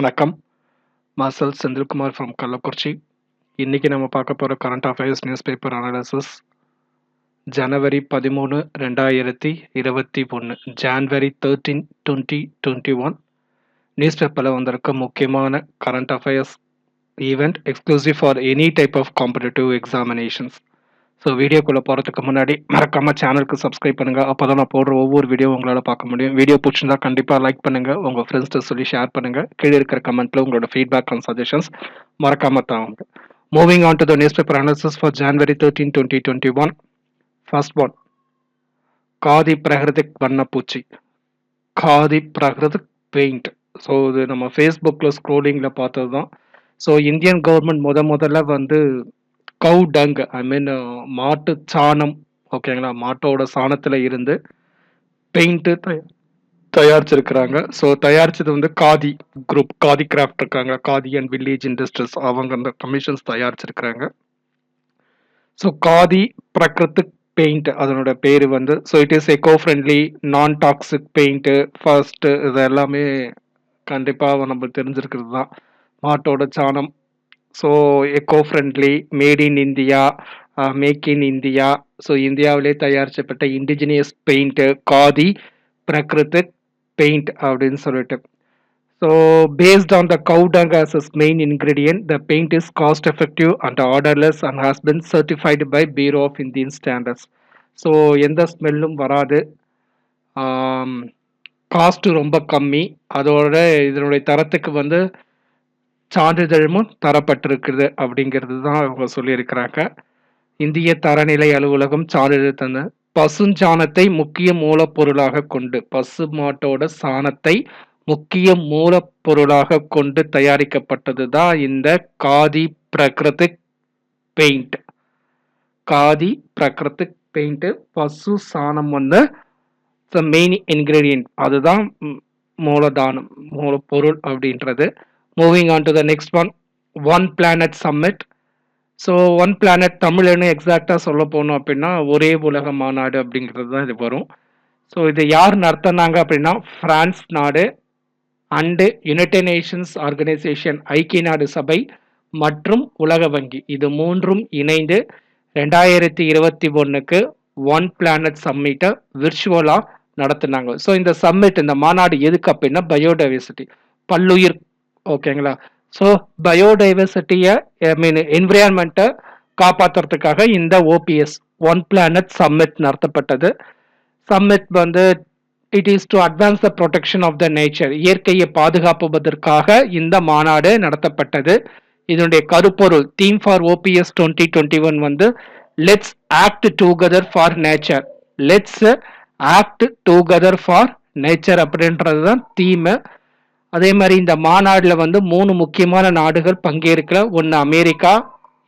வணக்கம். மாசல் செந்தில்குமார் ஃப்ரம் கள்ளக்குறிச்சி. இன்னைக்கு நம்ம பார்க்க போகிற current affairs news paper analysis ஜனவரி பதிமூணு ரெண்டாயிரத்தி இருபத்தி ஒன்று January thirteen twenty twenty one news பேப்பரில் வந்திருக்க முக்கியமான current affairs event exclusive for any type of competitive examinations so வீடியோக்குள்ளே போகிறதுக்கு முன்னாடி மறக்காமல் சேனலுக்கு சப்ஸ்கிரைப் பண்ணுங்கள் அப்போ தான் நான் போடுற ஒவ்வொரு வீடியோ உங்களால் பார்க்க முடியும். வீடியோ பிடிச்சிருந்தா கண்டிப்பாக லைக் பண்ணுங்கள் உங்கள் ஃப்ரெண்ட்ஸ்ட்டு சொல்லி ஷேர் பண்ணுங்கள் கீழே இருக்கிற கமெண்ட்டில் உங்களோட ஃபீட்பேக் அண்ட் சஜஷன்ஸ் மறக்காமல் தாங்க moving on to the news paper analysis for January thirteen twenty twenty one first one Khadi Prakritik வண்ணப்பூச்சி Khadi Prakritik paint so இது நம்ம ஃபேஸ்புக்கில் ஸ்க்ரோலிங்கில் பார்த்தது தான் ஸோ இந்தியன் கவர்மெண்ட் முத முதல்ல வந்து கவு டங் ஐ மீன் மாட்டு சாணம் ஓகேங்களா மாட்டோட சாணத்தில் இருந்து பெயிண்ட்டு தயாரிச்சிருக்கிறாங்க. ஸோ தயாரிச்சது வந்து காதி குரூப் காதி கிராஃப்ட் இருக்காங்க. காதி அண்ட் வில்லேஜ் இண்டஸ்ட்ரீஸ் அவங்க அந்த கமிஷன்ஸ் தயாரிச்சிருக்கிறாங்க. ஸோ காதி பிரகிருத்திக் பெயிண்ட் அதனோட பேர் வந்து so it is eco friendly non toxic paint first இது எல்லாமே கண்டிப்பாக நம்ம தெரிஞ்சிருக்கிறது தான் மாட்டோட சாணம் so eco friendly made in India make in India so இந்தியாவிலே தயாரிக்கப்பட்ட indigenous paint Khadi Prakritik paint அப்படின்னு சொல்லிட்டு. So paste on the cow dung as is main ingredient the paint is cost effective and odourless and has been certified by bureau of Indian standards so எந்த ஸ்மெல்லும் வராது. Cost ரொம்ப கம்மி. அதோட இதனுடைய தரத்துக்கு வந்து சான்றிதழும் தரப்பட்டிருக்குது அப்படிங்கிறது தான் அவங்க சொல்லியிருக்கிறாங்க. இந்திய தரநிலை அலுவலகம் சான்றிதழ் தந்த பசுஞ்சாணத்தை முக்கிய மூலப்பொருளாக கொண்டு பசு மாட்டோட சாணத்தை முக்கிய மூலப்பொருளாக கொண்டு தயாரிக்கப்பட்டது தான் இந்த காதி பிரகிருதிக் பெயிண்ட். காதி பிரகிருதிக் பெயிண்ட் பசு சாணம் வந்து மெயின் இன்கிரீடியன்ட் அதுதான் மூலதானம் மூலப்பொருள் அப்படின்றது. Moving on to the next one one planet summit so one planet தமிழ்னு எக்ஸாக்டாக சொல்ல போனோம் அப்படின்னா ஒரே உலக மாநாடு அப்படிங்கிறது தான் இது வரும். ஸோ இது யார் நடத்தினாங்க அப்படின்னா ஃப்ரான்ஸ் நாடு அண்டு யுனைடெட் நேஷன்ஸ் ஆர்கனைசேஷன் ஐக்கிய நாடு சபை மற்றும் உலக வங்கி. இது மூன்றும் இணைந்து ரெண்டாயிரத்தி இருபத்தி ஒன்றுக்கு ஒன் பிளானட் சம்மிட்டை விர்ச்சுவலாக நடத்தினாங்க. ஸோ இந்த சம்மிட் இந்த மாநாடு எதுக்கு அப்படின்னா பயோடைவர்சிட்டி பல்லுயிர் ஓகேங்களா? ஸோ பயோடைவர்சிட்டியை ஐ மீன் என்விரான்மெண்ட்டை காப்பாற்றுறதுக்காக இந்த ஓபிஎஸ் ஒன் பிளானட் சம்மிட் நடத்தப்பட்டது. சம்மிட் வந்து it is to advance the protection of the nature இயற்கையை பாதுகாப்புவதற்காக இந்த மாநாடு நடத்தப்பட்டது. இதனுடைய கருப்பொருள் theme for OPS twenty twenty one வந்து let's act together for nature let's act together for nature அப்படின்றது தான் தீமை அதே மாதிரி இந்த மாநாட்டில் வந்து மூணு முக்கியமான நாடுகள் பங்கேற்கல ஒன்று அமெரிக்கா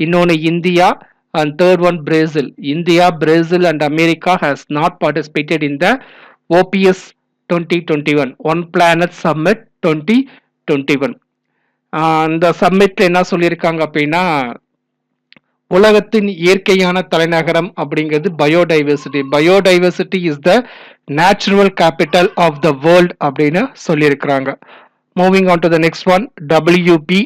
இன்னொன்று India and third one Brazil India Brazil and America has not participated in the OPS twenty twenty one one planet summit twenty twenty one இந்த சம்மிட்ல என்ன சொல்லியிருக்காங்க அப்படின்னா உலகத்தின் இயற்கையான தலைநகரம் அப்படிங்கிறது biodiversity biodiversity is the natural capital of the world அப்படின்னு சொல்லியிருக்கிறாங்க. Moving on to the next one WEP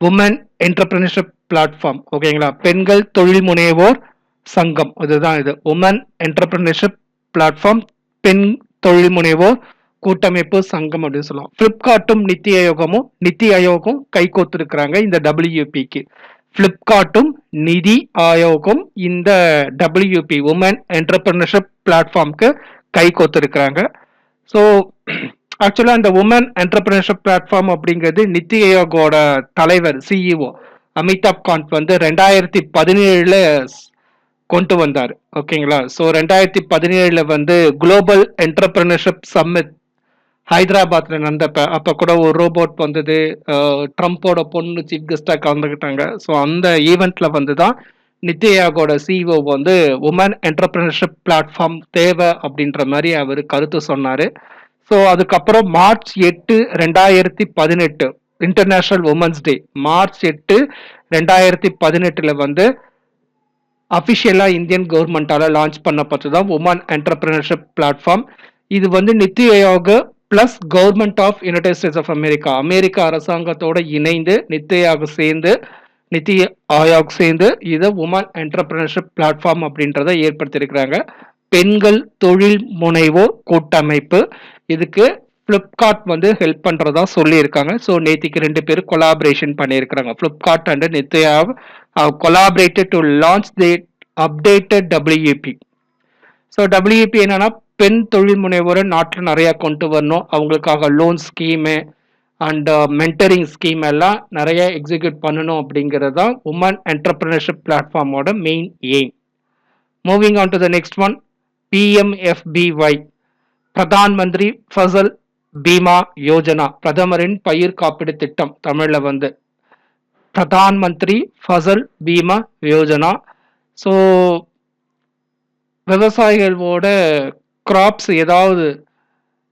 women entrepreneurship platform ஓகேங்களா பெண்கள் தொழில் முனைவோர் சங்கம். இதுதான் இது. உமன் என்டர்பிரினர்ஷிப் பிளாட்ஃபார்ம் பெண் தொழில் முனைவோர் கூட்டமைப்பு சங்கம் அப்படின்னு சொல்லலாம் பிளிப்கார்ட்டும் நித்தி ஆயோகமும் நித்தி ஆயோகம் கை கோத்திருக்கிறாங்க இந்த டபிள்யூபிக்கு பிளிப்கார்ட்டும் நிதி ஆயோகம் இந்த டபிள்யூபி உமன் என்டர்பிரினர்ஷிப் பிளாட்ஃபார்ம்க்கு கை கோத்திருக்கிறாங்க ஸோ ஆக்சுவலாக அந்த உமன் என்டர்பிரினர்ஷிப் பிளாட்ஃபார்ம் அப்படிங்கிறது நித்தி ஆயோகோட தலைவர் சிஇஓ அமிதாப் காந்த் வந்து ரெண்டாயிரத்தி பதினேழுல கொண்டு வந்தார். ஓகேங்களா ஸோ ரெண்டாயிரத்தி பதினேழுல வந்து குளோபல் என்டர்பிரினர்ஷிப் சம்மிட் ஹைதராபாத்தில் நடந்தப்ப அப்போ கூட ஒரு ரோபோட் வந்தது. ட்ரம்ப்போட பொண்ணு சீஃப் கெஸ்டாக கலந்துக்கிட்டாங்க ஸோ அந்த ஈவெண்ட்டில் வந்து தான் நித்தி ஆயோகோட சிஇஓ வந்து உமன் என்டர்பிரினர்ஷிப் பிளாட்ஃபார்ம் தேவை அப்படின்ற மாதிரி அவர் கருத்து சொன்னார். ஸோ அதுக்கப்புறம் மார்ச் எட்டு ரெண்டாயிரத்தி பதினெட்டு இன்டர்நேஷ்னல் உமன்ஸ் டே மார்ச் எட்டு ரெண்டாயிரத்தி பதினெட்டில் வந்து அஃபிஷியலாக இந்தியன் கவர்மெண்ட்டால் லான்ச் பண்ணப்பட்டது தான் உமன் என்டர்பிரினர்ஷிப் பிளாட்ஃபார்ம் இது வந்து Niti Aayog plus government of United States of America அமெரிக்க அரசாங்கத்தோட இணைந்து நித்தி ஆயோக் சேர்ந்து நித்தி ஆயோக் சேர்ந்து இதை உமன் என்டர்பிரினர்ஷிப் பிளாட்ஃபார்ம் அப்படின்றத ஏற்படுத்தியிருக்கிறாங்க. பெண்கள் தொழில் முனைவோர் கூட்டமைப்பு. இதுக்கு ஃப்ளிப்கார்ட் வந்து ஹெல்ப் பண்ணுறதா சொல்லியிருக்காங்க. ஸோ நேத்திக்கு ரெண்டு பேரும் கொலாபரேஷன் பண்ணியிருக்கிறாங்க. Flipkart and Niti collaborated to launch the updated WP so WP என்னன்னா பெண் தொழில் முனைவோரை நாட்டில் நிறையா கொண்டு வரணும். அவங்களுக்காக loan scheme and mentoring scheme எல்லாம் நிறைய எக்ஸிக்யூட் பண்ணணும் அப்படிங்கிறது தான் woman entrepreneurship பிளாட்ஃபார்மோட main aim moving on to the next one PMFBY Pradhan Mantri Fasal Bima Yojana பிரதமரின் பயிர் காப்பீடு திட்டம் தமிழில் வந்து. பிரதான் மந்திரி ஃபசல் பீமா யோஜனா. ஸோ விவசாயிகளோட கிராப்ஸ் ஏதாவது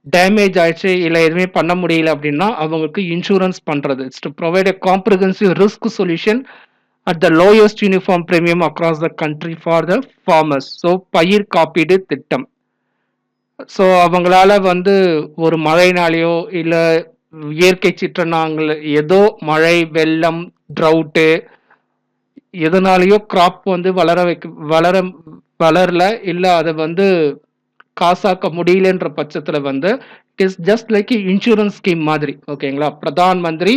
டேமேஜ் ஆயிடுச்சு இல்லை எதுவுமே பண்ண முடியல அப்படின்னா அவங்களுக்கு இன்சூரன்ஸ் பண்ணுறது it's to provide a comprehensive risk solution at the lowest uniform premium across the country for the farmers so பயிர் காப்பீடு திட்டம். ஸோ அவங்களால வந்து ஒரு மழைனாலேயோ இல்லை இயற்கை சிற்றனாங்கள் ஏதோ மழை வெள்ளம் ட்ரவுட்டு எதனாலேயோ கிராப் வந்து வளர வைக்க வளர வளரல இல்லை அதை வந்து காசாக்க முடியலன்ற பட்சத்தில் வந்து it is just like insurance scheme மாதிரி ஓகேங்களா பிரதான் மந்திரி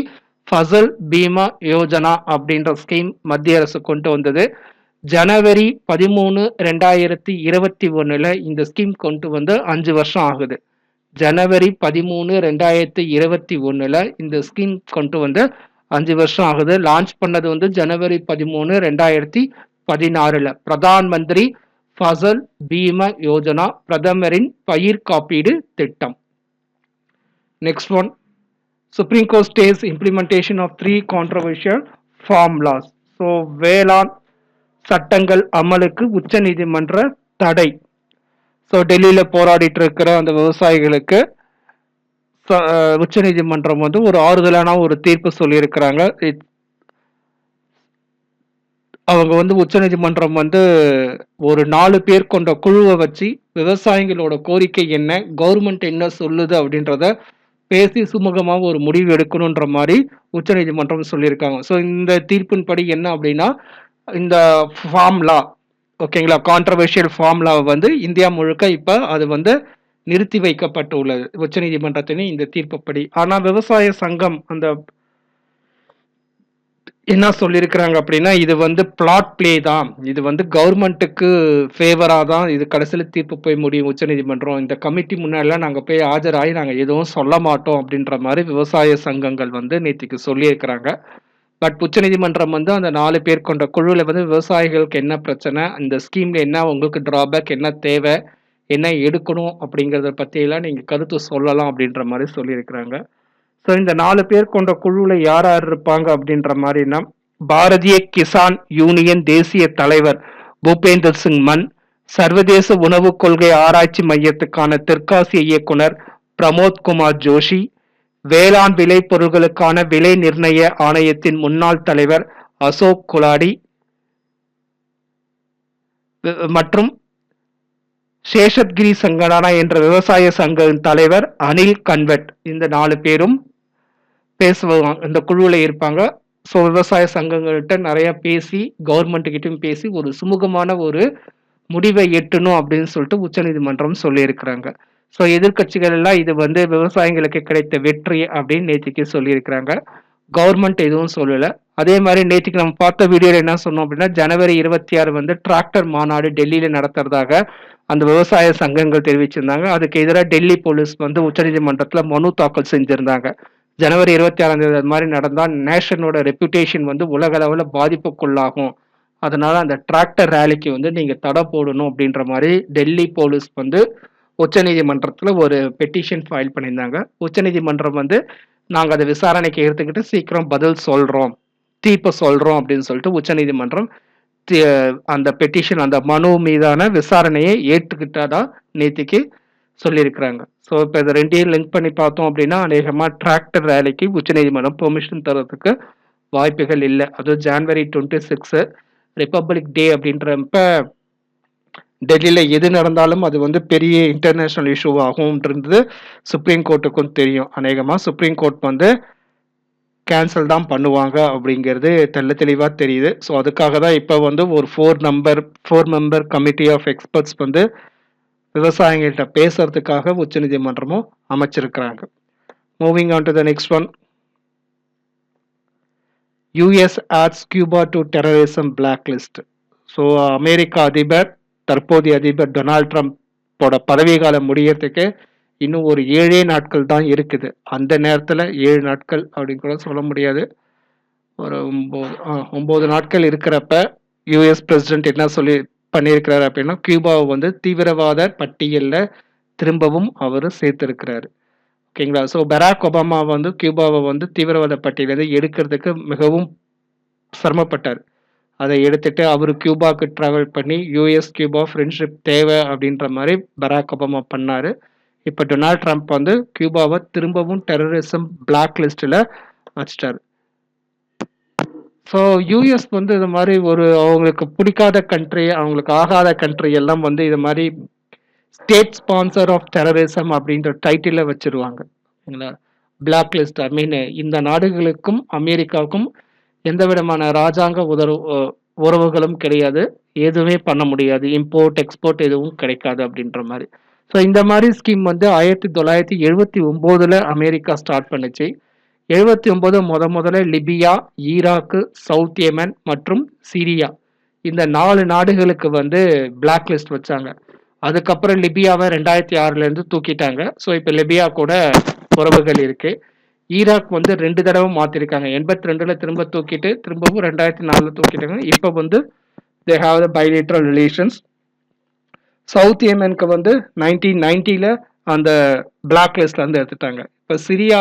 ஃபசல் பீமா யோஜனா அப்படின்ற ஸ்கீம் மத்திய அரசு கொண்டு வந்தது. ஜனவரி பதிமூணு ரெண்டாயிரத்தி இருபத்தி ஒன்றில் இந்த ஸ்கீம் கொண்டு வந்து அஞ்சு வருஷம் ஆகுது. ஜனவரி பதிமூணு ரெண்டாயிரத்தி இருபத்தி ஒன்றில் இந்த ஸ்கீம் கொண்டு வந்து அஞ்சு வருஷம் ஆகுது. லான்ச் பண்ணது வந்து ஜனவரி பதிமூணு ரெண்டாயிரத்தி பதினாறில். பிரதான் மந்திரி ஃபசல் பீம யோஜனா பிரதமரின் பயிர் காப்பீடு திட்டம். Next one Supreme Court stays implementation of three controversial farm laws so வேளாண் சட்டங்கள் அமலுக்கு உச்ச நீதிமன்ற தடை. ஸோ டெல்லியில் போராடிட்டு இருக்கிற அந்த விவசாயிகளுக்கு உச்ச நீதிமன்றம் வந்து ஒரு ஆறுதலான ஒரு தீர்ப்பு சொல்லியிருக்கிறாங்க. அவங்க வந்து உச்சநீதிமன்றம் வந்து ஒரு நாலு பேர் கொண்ட குழுவை வச்சு விவசாயிகளோட கோரிக்கை என்ன கவர்மெண்ட் என்ன சொல்லுது அப்படின்றத பேசி சுமூகமாக ஒரு முடிவு எடுக்கணுன்ற மாதிரி உச்சநீதிமன்றம் சொல்லியிருக்காங்க. ஸோ இந்த தீர்ப்பின்படி என்ன அப்படின்னா இந்த ஃபார்ம்லா ஓகேங்களா கான்ட்ரவர்ஷியல் ஃபார்ம்லா வந்து இந்தியா முழுக்க இப்போ அது வந்து நிறுத்தி வைக்கப்பட்டுள்ளது. உச்சநீதிமன்றத்தின் இந்த தீர்ப்புப்படி. ஆனால் விவசாய சங்கம் அந்த என்ன சொல்லியிருக்கிறாங்க அப்படின்னா இது வந்து பிளாட் பிளே தான். இது வந்து கவர்மெண்ட்டுக்கு ஃபேவராக தான் இது கடைசியில் தீர்ப்பு போய் முடியும் உச்சநீதிமன்றம் இந்த கமிட்டி முன்னாடிலாம் நாங்கள் போய் ஆஜராகி நாங்கள் எதுவும் சொல்ல மாட்டோம் அப்படின்ற மாதிரி விவசாய சங்கங்கள் வந்து நேற்றுக்கு சொல்லியிருக்கிறாங்க. பட் உச்சநீதிமன்றம் வந்து அந்த நாலு பேர் கொண்ட குழுவில் வந்து விவசாயிகளுக்கு என்ன பிரச்சனை? இந்த ஸ்கீமில் என்ன உங்களுக்கு ட்ராபேக் என்ன தேவை என்ன எடுக்கணும் அப்படிங்கிறத பற்றியெல்லாம் நீங்கள் கருத்து சொல்லலாம் அப்படின்ற மாதிரி சொல்லியிருக்கிறாங்க. ஸோ இந்த நாலு பேர் கொண்ட குழுவில் யார் யார் இருப்பாங்க அப்படின்ற மாதிரினா பாரதிய கிசான் யூனியன் தேசிய தலைவர் பூபேந்தர் சிங் மன் சர்வதேச உணவுக் கொள்கை ஆராய்ச்சி மையத்துக்கான தெற்காசிய இயக்குனர் பிரமோத் குமார் ஜோஷி வேளாண் விலை பொருட்களுக்கான விலை நிர்ணய ஆணையத்தின் முன்னாள் தலைவர் அசோக் குலாடி மற்றும் சேஷத்கிரி சங்கடானா என்ற விவசாய சங்கத்தின் தலைவர் அனில் கன்வெட். இந்த நாலு பேரும் பேசுவாங்க இந்த குழுவில் இருப்பாங்க. ஸோ விவசாய சங்கங்கள்கிட்ட நிறைய பேசி கவர்மெண்ட்டுக்கிட்டையும் பேசி ஒரு சுமூகமான ஒரு முடிவை எட்டணும் அப்படின்னு சொல்லிட்டு உச்சநீதிமன்றம் சொல்லியிருக்கிறாங்க. ஸோ எதிர்கட்சிகள் எல்லாம் இது வந்து விவசாயிகளுக்கு கிடைத்த வெற்றி அப்படின்னு நேற்றுக்கு சொல்லியிருக்கிறாங்க. கவர்மெண்ட் எதுவும் சொல்லலை. அதே மாதிரி நேற்றுக்கு நம்ம பார்த்த வீடியோவில் என்ன சொன்னோம் அப்படின்னா ஜனவரி இருபத்தி ஆறு வந்து டிராக்டர் மாநாடு டெல்லியில் நடத்துறதாக அந்த விவசாய சங்கங்கள் தெரிவிச்சிருந்தாங்க. அதுக்கு எதிராக டெல்லி போலீஸ் வந்து உச்சநீதிமன்றத்தில் மனு தாக்கல் செஞ்சிருந்தாங்க. ஜனவரி இருபத்தி ஆறாம் தேதி அது மாதிரி நடந்தால் நேஷனோட ரெப்யூட்டேஷன் வந்து உலக அளவில் பாதிப்புக்குள்ளாகும். அதனால அந்த டிராக்டர் ரேலிக்கு வந்து நீங்கள் தடை போடணும் அப்படின்ற மாதிரி டெல்லி போலீஸ் வந்து உச்சநீதிமன்றத்தில் ஒரு பெட்டிஷன் ஃபைல் பண்ணியிருந்தாங்க. உச்சநீதிமன்றம் வந்து நாங்கள் அதை விசாரணைக்கு எடுத்துக்கிட்டு சீக்கிரம் பதில் சொல்கிறோம் தீர்ப்பை சொல்கிறோம் அப்படின்னு சொல்லிட்டு உச்சநீதிமன்றம் அந்த பெட்டிஷன் அந்த மனு மீதான விசாரணையை ஏற்றுக்கிட்டதா நேத்திக்கு சொல்லியிருக்கிறாங்க. ஸோ இப்போ இதை ரெண்டையும் லிங்க் பண்ணி பார்த்தோம் அப்படின்னா அநேகமாக டிராக்டர் ரேலிக்கு உச்சநீதிமன்றம் பெர்மிஷன் தரத்துக்கு வாய்ப்புகள் இல்லை. அதுவும் January twenty six republic day அப்படின்றப்ப டெல்லியில் எது நடந்தாலும் அது வந்து பெரிய இன்டர்நேஷ்னல் இஷ்யூ ஆகும்ன்றது சுப்ரீம் கோர்ட்டுக்கும் தெரியும். அநேகமாக சுப்ரீம் கோர்ட் வந்து கேன்சல் தான் பண்ணுவாங்க அப்படிங்கிறது தெல்ல தெளிவாக தெரியுது. ஸோ அதுக்காக தான் இப்போ வந்து ஒரு four number four member committee of experts வந்து விவசாயிகள்கிட்ட பேசுறதுக்காக உச்சநீதிமன்றமும் அமைச்சிருக்கிறாங்க. Moving on to the next one US adds Cuba to terrorism black list so அமெரிக்க அதிபர் தற்போதைய அதிபர் டொனால்ட் ட்ரம்ப்போட பதவிகாலம் முடியறதுக்கு இன்னும் ஒரு ஏழே நாட்கள் தான் இருக்குது. அந்த நேரத்தில் ஏழு நாட்கள் அப்படின்னு கூட சொல்ல முடியாது. ஒரு ஒம்பது ஒம்பது நாட்கள் இருக்கிறப்ப யூஎஸ் பிரசிடென்ட் என்ன சொல்லி பண்ணியிருக்கிறார் அப்படின்னா கியூபாவை வந்து தீவிரவாத பட்டியலில் திரும்பவும் அவர் சேர்த்திருக்கிறார். ஓகேங்களா? ஸோ பராக் ஒபாமா வந்து கியூபாவை வந்து தீவிரவாத பட்டியலேருந்து எடுக்கிறதுக்கு மிகவும் சிரமப்பட்டார். அதை எடுத்துட்டு அவர் கியூபாவுக்கு ட்ராவல் பண்ணி யூஎஸ் கியூபா ஃப்ரெண்ட்ஷிப் தேவை அப்படின்ற மாதிரி பராக் ஒபாமா பண்ணார். இப்போ டொனால்ட் ட்ரம்ப் வந்து கியூபாவை திரும்பவும் டெரரிசம் பிளாக் லிஸ்ட்டில் வச்சிட்டார். ஸோ யூஎஸ் வந்து இது மாதிரி ஒரு அவங்களுக்கு பிடிக்காத கண்ட்ரி அவங்களுக்கு ஆகாத கண்ட்ரி எல்லாம் வந்து இது மாதிரி ஸ்டேட் ஸ்பான்சர் ஆஃப் டெரரிசம் அப்படின்ற டைட்டிலில் வச்சிருவாங்க. சரிங்களா பிளாக் லிஸ்ட் ஐ மீன் இந்த நாடுகளுக்கும் அமெரிக்காவுக்கும் எந்த விதமான ராஜாங்க உதவு உறவுகளும் கிடையாது. எதுவுமே பண்ண முடியாது. இம்போர்ட் எக்ஸ்போர்ட் எதுவும் கிடைக்காது அப்படின்ற மாதிரி. ஸோ இந்த மாதிரி ஸ்கீம் வந்து ஆயிரத்தி தொள்ளாயிரத்தி எழுபத்தி ஒம்போதில் அமெரிக்கா ஸ்டார்ட் பண்ணுச்சு. எழுபத்தி ஒம்பது முத முதல்ல லிபியா ஈராக்கு சவுத் ஏமன் மற்றும் சிரியா. இந்த நாலு நாடுகளுக்கு வந்து பிளாக் லிஸ்ட் வச்சாங்க. அதுக்கப்புறம் லிபியாவை ரெண்டாயிரத்தி ஆறுலேருந்து தூக்கிட்டாங்க. ஸோ இப்போ லிபியா கூட உறவுகள் இருக்குது ஈராக் வந்து ரெண்டு தடவை மாத்திருக்காங்க. எண்பத்தி ரெண்டுல திரும்ப தூக்கிட்டு திரும்பவும் ரெண்டாயிரத்தி நாலுல தூக்கிட்டாங்க. இப்போ வந்து they have the bilateral relations South ஏமனுக்கு வந்து நைன்டீன் நைன்ட்டியில் அந்த பிளாக் லிஸ்ட்ல இருந்து எடுத்துட்டாங்க. இப்போ சிரியா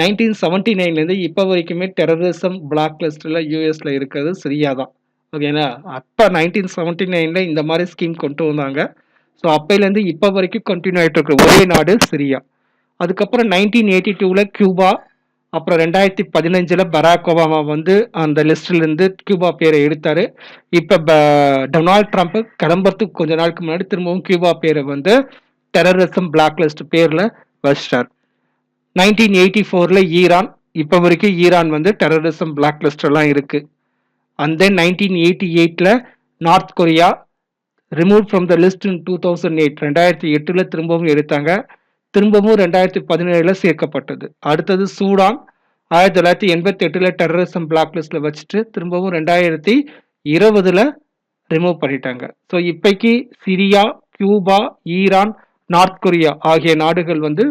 நைன்டீன் செவன்டி நைன்லேருந்து இப்போ வரைக்குமே டெரரிசம் பிளாக் லிஸ்ட்டில் யூஎஸில் இருக்கிறது சிரியா தான் ஓகேங்களா? அப்போ நைன்டீன் செவன்டி நைனில் இந்த மாதிரி ஸ்கீம் கொண்டு வந்தாங்க. ஸோ அப்போலேருந்து இப்போ வரைக்கும் கண்டினியூ ஆகிட்டு இருக்கு. ஒரே நாடு சிரியா. அதுக்கப்புறம் நைன்டீன் எயிட்டி டூவில் கியூபா அப்புறம் ரெண்டாயிரத்தி பதினஞ்சில் பராக் ஒபாமா வந்து அந்த லிஸ்ட்லேருந்து கியூபா பேரை எடுத்தார். இப்போ ப டொனால்ட் ட்ரம்ப் கிளம்புறதுக்கு கொஞ்ச நாளுக்கு முன்னாடி திரும்பவும் கியூபா பேரை வந்து டெரரிசம் பிளாக் லிஸ்ட் பேரில் வச்சிட்டார். நைன்டீன் எயிட்டி ஃபோரில் ஈரான் இப்போ வரைக்கும் ஈரான் வந்து டெரரிசம் பிளாக் லிஸ்டெல்லாம் இருக்குது அந்த அண்ட் தென் நைன்டீன் எயிட்டி எயிட்டில் North Korea remove from the list in two thousand eight ரெண்டாயிரத்தி எட்டில் திரும்பவும் எடுத்தாங்க. திரும்பவும் ரெண்டாயிரத்தி பதினேழுல சேர்க்கப்பட்டது. அடுத்தது சூடான் ஆயிரத்தி தொள்ளாயிரத்தி எண்பத்தி எட்டுல டெரரிசம் பிளாக் லிஸ்ட்ல வச்சுட்டு திரும்பவும் ரெண்டாயிரத்தி இருபதுல ரிமூவ் பண்ணிட்டாங்க. So இப்பைக்கு Syria Cuba Iran North Korea ஆகிய நாடுகள் வந்து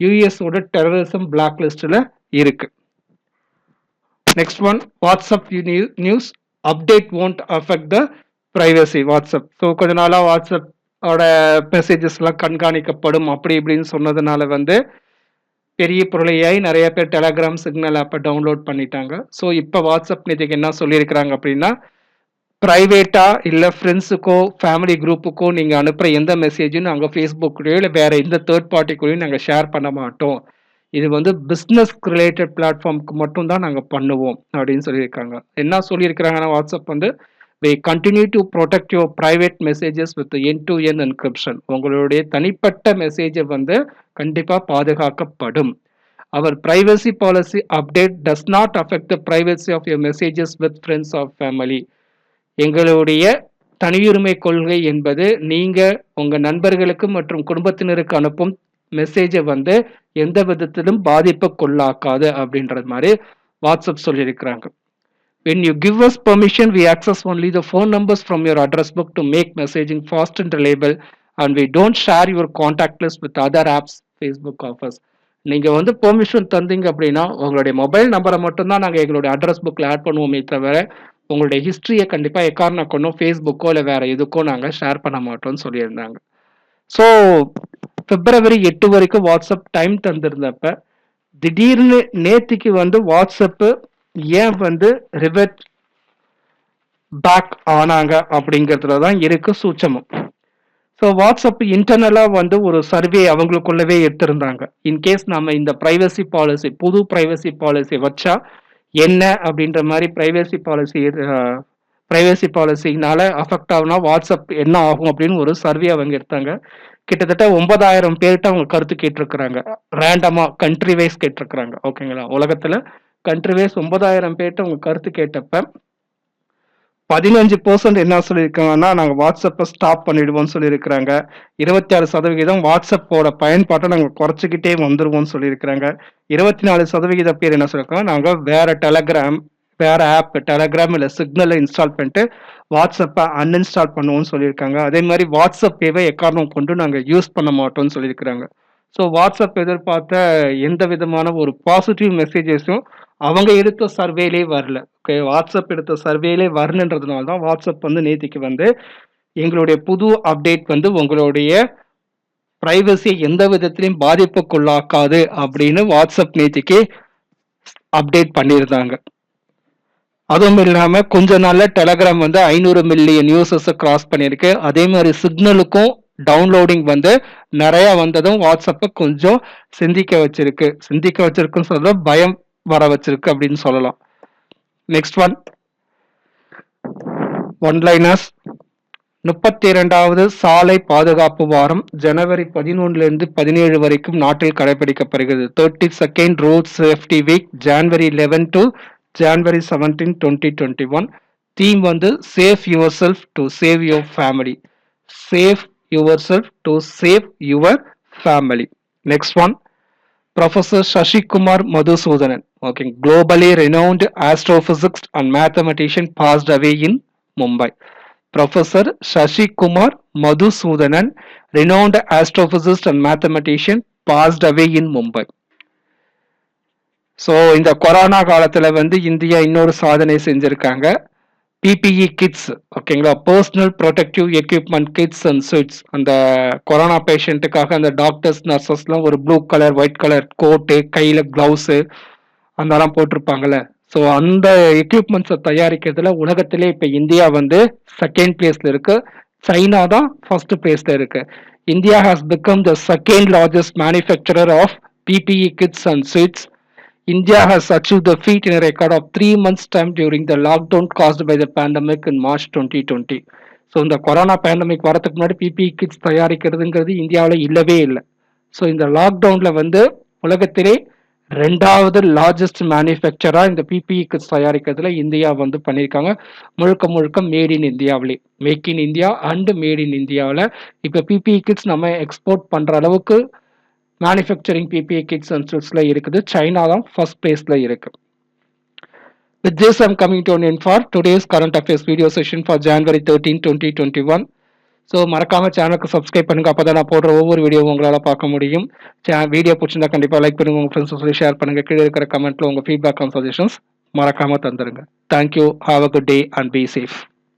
யூஎஸோட டெரரிசம் பிளாக் லிஸ்ட்ல இருக்கு. Next one WhatsApp news update won't affect the privacy WhatsApp so கொஞ்ச நாளாக வாட்ஸ்அப் ஓட மெசேஜஸ்லாம் கண்காணிக்கப்படும் அப்படி இப்படின்னு சொன்னதுனால வந்து பெரிய பொருளையாய் நிறைய பேர் டெலகிராம் சிக்னல் ஆப்பை டவுன்லோட் பண்ணிட்டாங்க. ஸோ இப்போ வாட்ஸ்அப் நிதிக்கு என்ன சொல்லியிருக்கிறாங்க அப்படின்னா ப்ரைவேட்டாக இல்லை ஃப்ரெண்ட்ஸுக்கோ ஃபேமிலி குரூப்புக்கோ நீங்கள் அனுப்புகிற எந்த மெசேஜும் நாங்கள் ஃபேஸ்புக்லேயோ இல்லை வேறு எந்த தேர்ட் பார்ட்டிக்குள்ளேயும் நாங்கள் ஷேர் பண்ண மாட்டோம். இது வந்து பிஸ்னஸ் ரிலேட்டட் பிளாட்ஃபார்முக்கு மட்டும் தான் நாங்கள் பண்ணுவோம் அப்படின்னு சொல்லியிருக்காங்க. என்ன சொல்லியிருக்கிறாங்கன்னா வாட்ஸ்அப் வந்து they continue to protect your private messages with end-to-end encryption உங்களுடைய தனிப்பட்ட மெசேஜை வந்து கண்டிப்பாக பாதுகாக்கப்படும் அவர் privacy policy update does not affect the privacy of your messages with friends of family எங்களுடைய தனியுரிமை கொள்கை என்பது நீங்கள் உங்கள் நண்பர்களுக்கு மற்றும் குடும்பத்தினருக்கு அனுப்பும் மெசேஜை வந்து எந்த விதத்திலும் பாதிப்பு கொள்ளாக்காது அப்படின்றது மாதிரி வாட்ஸ்அப் சொல்லியிருக்கிறாங்க When you give us permission, we access only the phone numbers from your address book to make messaging fast and reliable, and we don't share your contact list with other apps Facebook offers. நீங்கள் வந்து permission தந்தீங்க அப்படின்னா உங்களுடைய mobile நம்பரை மட்டும்தான் நாங்கள் எங்களுடைய address புக்கில் add பண்ணுவோமே தவிர உங்களுடைய ஹிஸ்ட்ரியை கண்டிப்பாக எக்காரணம் கொண்டும் ஃபேஸ்புக்கோ இல்லை வேறு எதுக்கோ நாங்கள் ஷேர் பண்ண மாட்டோம்னு சொல்லியிருந்தாங்க ஸோ பிப்ரவரி எட்டு வரைக்கும் வாட்ஸ்அப் டைம் தந்திருந்தப்ப திடீர்னு நேத்திக்கு வந்து வாட்ஸ்அப்பு ஏன் வந்து ரிவர்ட் பேக் ஆனாங்க அப்படிங்கிறதுல தான் இருக்கு சூட்சமம் ஸோ வாட்ஸ்அப் இன்டர்னலாக வந்து ஒரு சர்வே அவங்களுக்குள்ளவே எடுத்திருந்தாங்க. இன்கேஸ் நம்ம இந்த ப்ரைவசி பாலிசி புது ப்ரைவசி பாலிசி வச்சா என்ன அப்படின்ற மாதிரி ப்ரைவசி பாலிசி ப்ரைவசி பாலிசினால அஃபெக்ட் ஆகுனா வாட்ஸ்அப் என்ன ஆகும் அப்படின்னு ஒரு சர்வே அவங்க எடுத்தாங்க. கிட்டத்தட்ட ஒன்பதாயிரம் பேர்கிட்ட அவங்க கருத்து கேட்டிருக்கிறாங்க. ரேண்டமாக கண்ட்ரி வைஸ் கேட்டிருக்கிறாங்க ஓகேங்களா உலகத்தில் கன்ட்ரிவேஸ் ஒன்பதாயிரம் பேர்கிட்ட அவங்க கருத்து கேட்டப்ப பதினஞ்சு பர்சன்ட் என்ன சொல்லியிருக்காங்கன்னா நாங்கள் வாட்ஸ்அப்பை ஸ்டாப் பண்ணிடுவோம்னு சொல்லியிருக்கிறாங்க. இருபத்தி ஆறு சதவிகிதம் வாட்ஸ்அப்போட பயன்பாட்டை நாங்கள் குறைச்சிக்கிட்டே வந்துருவோம்னு சொல்லியிருக்கிறாங்க. இருபத்தி நாலு சதவிகித பேர் என்ன சொல்லியிருக்காங்க நாங்கள் வேற டெலகிராம் வேற ஆப் டெலகிராம் இல்லை சிக்னலை இன்ஸ்டால் பண்ணிட்டு வாட்ஸ்அப்பை அன்இன்ஸ்டால் பண்ணுவோம்னு சொல்லியிருக்காங்க. அதே மாதிரி வாட்ஸ்அப் பேவை எக்காரணம் கொண்டு நாங்கள் யூஸ் பண்ண மாட்டோம்னு சொல்லியிருக்கிறாங்க. ஸோ வாட்ஸ்அப் எதிர்பார்த்த எந்த விதமான ஒரு பாசிட்டிவ் மெசேஜஸும் அவங்க எடுத்த சர்வேலே வரல. ஓகே வாட்ஸ்அப் எடுத்த சர்வேலே வரலன்றதுனால தான் வாட்ஸ்அப் வந்து நேத்திக்கு வந்து எங்களுடைய புது அப்டேட் வந்து உங்களுடைய ப்ரைவசியை எந்த விதத்திலையும் பாதிப்புக்குள்ளாக்காது அப்படின்னு வாட்ஸ்அப் நேத்திக்கு அப்டேட் பண்ணியிருந்தாங்க. அதுவும் இல்லாமல் கொஞ்ச நாளில் டெலகிராம் வந்து ஐநூறு மில்லியன் யூசர்ஸ் கிராஸ் பண்ணியிருக்கு. அதே மாதிரி சிக்னலுக்கும் டவுன்லோடிங் வந்து நிறையா வந்ததும் வாட்ஸ்அப்பை கொஞ்சம் சிந்திக்க வச்சிருக்கு. சிந்திக்க வச்சிருக்குன்னு சொல்ல பயம் வர வச்சிருக்கு அப்படின்னு சொல்லலாம். நெக்ஸ்ட் ஒன் ஒன் லைனர்ஸ் முப்பத்தி இரண்டாவது சாலை பாதுகாப்பு வாரம் ஜனவரி பதினொன்றிலிருந்து பதினேழு வரைக்கும் நாட்டில் கடைபிடிக்கப்படுகிறது. Thirty second road safety week January eleven to January seventeen twenty twenty one theme வந்து safe your self to save your family safe your self to save your family next one Professor Shashikumar Madhusudanan, okay, globally renowned astrophysicist and mathematician passed away in Mumbai. Professor Shashikumar Madhusudanan, renowned astrophysicist and mathematician, passed away in Mumbai. So இந்த corona காலத்தில் வந்து India இன்னொரு சாதனை செஞ்சுருக்காங்க PPE kits ஓகேங்களா personal protective equipment kits and suits அந்த corona பேஷண்ட்டுக்காக அந்த டாக்டர்ஸ் நர்சஸ்லாம் ஒரு blue colour white colour coat கையில் க்ளவுஸு அதெல்லாம் போட்டிருப்பாங்கல்ல. ஸோ அந்த எக்யூப்மெண்ட்ஸை தயாரிக்கிறதுல உலகத்திலே இப்போ இந்தியா வந்து செகண்ட் பிளேஸில் இருக்குது சைனா தான் ஃபர்ஸ்ட் பிளேஸில் இருக்குது India has become the second largest manufacturer of PPE kits and suits India has achieved the feat in a record of three months' time during the lockdown caused by the pandemic in March 2020. So இந்த corona pandemic வரதுக்கு முன்னாடி BP kids தயாரிக்கிறதுங்கிறது இந்தியாவில் இல்லவே இல்லை. So இந்த லாக்டவுனில் வந்து உலகத்திலே ரெண்டாவது லார்ஜஸ்ட் மேனுஃபேக்சராக இந்த பிபிஇ கிட்ஸ் தயாரிக்கிறதுல இந்தியா வந்து பண்ணியிருக்காங்க. முழுக்க முழுக்க மேட் இன் இந்தியாவிலே. Make in India and made in இந்தியாவில். இப்போ பிபிஇ கிட்ஸ் நம்ம எக்ஸ்போர்ட் பண்ணுற அளவுக்கு மேனுஃபேக்சரிங் பிபிஏ கிட்ஸ் இன்ஸ்டியூட்ஸ்ல இருக்குது. சைனா தான் ஃபர்ஸ்ட் பிளேஸில் இருக்கு. With this, I'm coming to an end for today's current affairs video session for January 13, 2021. So மறக்காமல் சேனலுக்கு சப்ஸ்கிரைப் பண்ணுங்க. அப்போ தான் நான் போடுற ஒவ்வொரு வீடியோவும் உங்களால் பார்க்க முடியும். வீடியோ பிடிச்சிருந்தா கண்டிப்பாக லைக் பண்ணுங்கள் உங்கள் ஃப்ரெண்ட்ஸ் சொல்லி ஷேர் பண்ணுங்கள் கீழே இருக்கிற கமெண்ட்டில் உங்கள் ஃபீட்பேக் அண்ட் சஜஷன்ஸ் மறக்காமல் தந்துருங்க. Thank you have a good day and be safe